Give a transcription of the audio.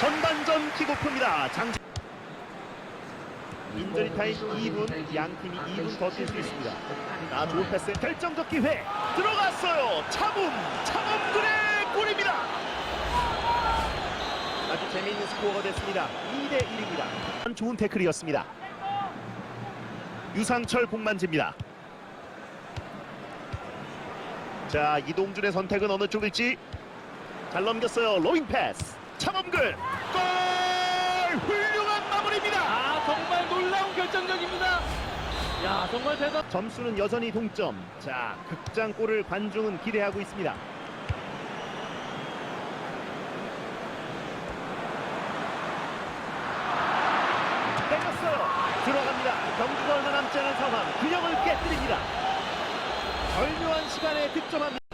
전반전 킥오프입니다. 장 인저리 타임 2분, 양 팀이 2분 더 뛸 수 있습니다. 아, 좋은 패스, 결정적 기회 들어갔어요. 차붐, 차범근의 골입니다. 아주 재미있는 스코어가 됐습니다. 2대 1입니다. 좋은 태클이었습니다. 유상철 공만집니다. 자, 이동준의 선택은 어느 쪽일지 잘 넘겼어요. 로잉 패스. 차범근 골! 훌륭한 마무리입니다. 아 정말 놀라운 결정력입니다. 야 정말 대단. 점수는 여전히 동점. 자, 극장골을 관중은 기대하고 있습니다. 때렸어요. 들어갑니다. 경기가 얼마 남지 않은 상황. 균형을 깨뜨립니다. 절묘한 시간에 득점합니다.